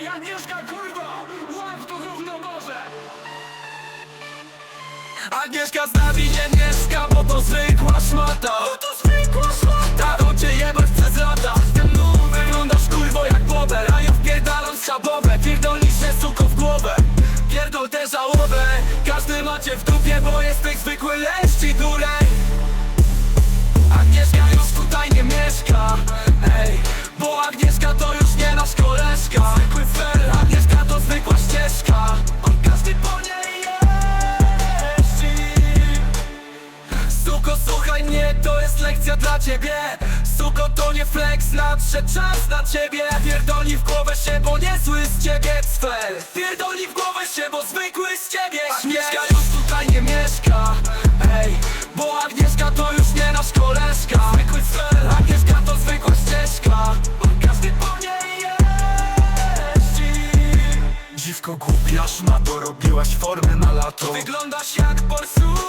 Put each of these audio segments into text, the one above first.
Ej, Agnieszka, kurwa! Łap to gówno może! Agnieszka z nami nie mieszka, bo to zwykła szmata. Bo to zwykła szmata! To cię jebać przez lata. Ten numer wyglądasz kurwo jak bober A ja wpierdalam schabowę Pierdolisz się suko w głowę. Pierdol tę żałobę. Każdy macie w dupie, bo jesteś zwykły leszcz i dureń. Agnieszka już tutaj nie mieszka. Ej, bo Agnieszka to już ciebie. Suko, to nie flex, nadszedł czas na ciebie. Pierdoli w głowę się, bo niezły z ciebie cfel. Pierdoli w głowę się, bo zwykły z ciebie Agnieszka już tutaj nie mieszka. Ej, bo Agnieszka to już nie nasz koleżka. Zwykły cfel, Agnieszka to zwykła ścieżka. Bo każdy po niej jeździ. Dziwko głupia szmato, robiłaś formę na lato. Wyglądasz jak borsuk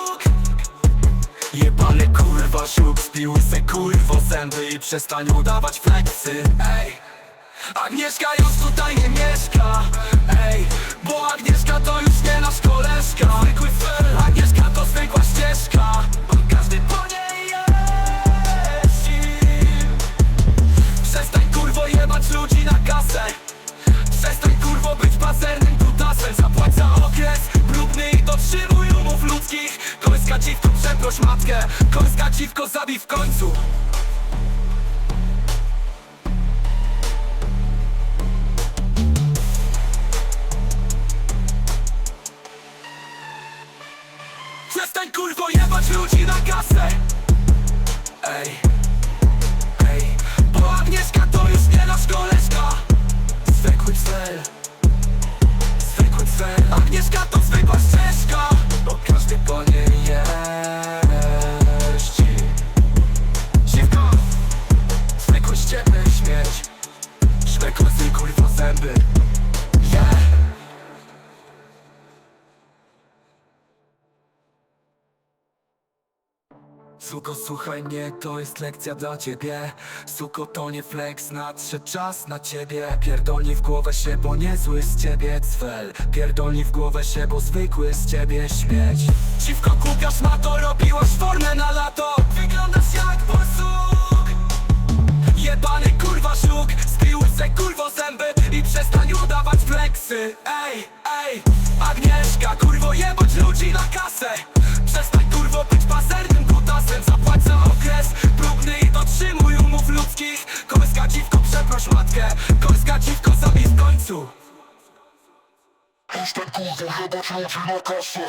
Jebany kurwa siuk Spiły se kurwo zęby i przestań udawać fleksy Ej Agnieszka już tutaj nie mieszka. Ej Bo Agnieszka przeproś matkę Końska dziwko zabij w końcu. Przestań kurwo jebać ludzi na kasę Suko, słuchaj mnie, to jest lekcja dla ciebie. Suko, to nie flex, nadszedł czas na ciebie. Pierdolni w głowę się, bo niezły z ciebie cfel Pierdolni w głowę się, bo zwykły z ciebie śmieć. Dziwko, kupiasz ma to, robiłaś formę na lato. Wyglądasz jak borsuk Jebany kurwa żuk Spiły se kurwo zęby I przestań udawać fleksy Ej, ej Agnieszka, kurwo jebać ludzi na kasę Kołyska dziwko, zabij w końcu. Przestań kurwa jebać ludzi na kasę